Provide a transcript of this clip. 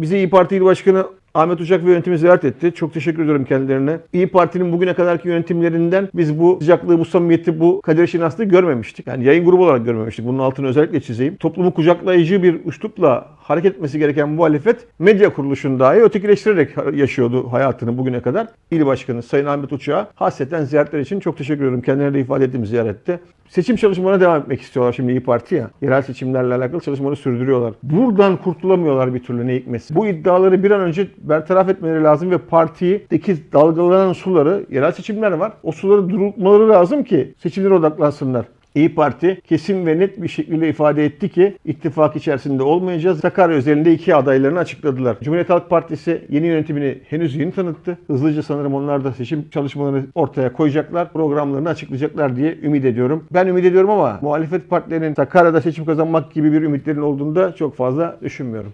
Bizi İyi Parti İl Başkanı Ahmet Uçak ve yönetimi ziyaret etti. Çok teşekkür ediyorum kendilerine. İyi Parti'nin bugüne kadarki yönetimlerinden biz bu sıcaklığı, bu samimiyeti, bu kader şinaslığı görmemiştik. Yani yayın grubu olarak görmemiştik. Bunun altını özellikle çizeyim. Toplumu kucaklayıcı bir üslupla hareket etmesi gereken muhalefet medya kuruluşunu dahi ötekileştirerek yaşıyordu hayatını bugüne kadar. İl Başkanı Sayın Ahmet Uçak'a hasreten ziyaretler için çok teşekkür ediyorum. Kendilerine de ifade ettiğim ziyarette. Seçim çalışmalarına devam etmek istiyorlar şimdi İyi Parti ya. Yerel seçimlerle alakalı çalışmaları sürdürüyorlar. Buradan kurtulamıyorlar bir türlü ne hikmesi. Bu iddiaları bir an önce bertaraf etmeleri lazım ve partideki dalgalanan suları, yerel seçimler var. O suları durultmaları lazım ki seçimlere odaklansınlar. İyi Parti kesin ve net bir şekilde ifade etti ki ittifak içerisinde olmayacağız. Sakarya özelinde iki adaylarını açıkladılar. Cumhuriyet Halk Partisi yeni yönetimini henüz yeni tanıttı. Hızlıca sanırım onlar da seçim çalışmalarını ortaya koyacaklar. Programlarını açıklayacaklar diye ümit ediyorum. Ben ümit ediyorum ama muhalefet partilerinin Sakarya'da seçim kazanmak gibi bir ümitlerin olduğunu da çok fazla düşünmüyorum.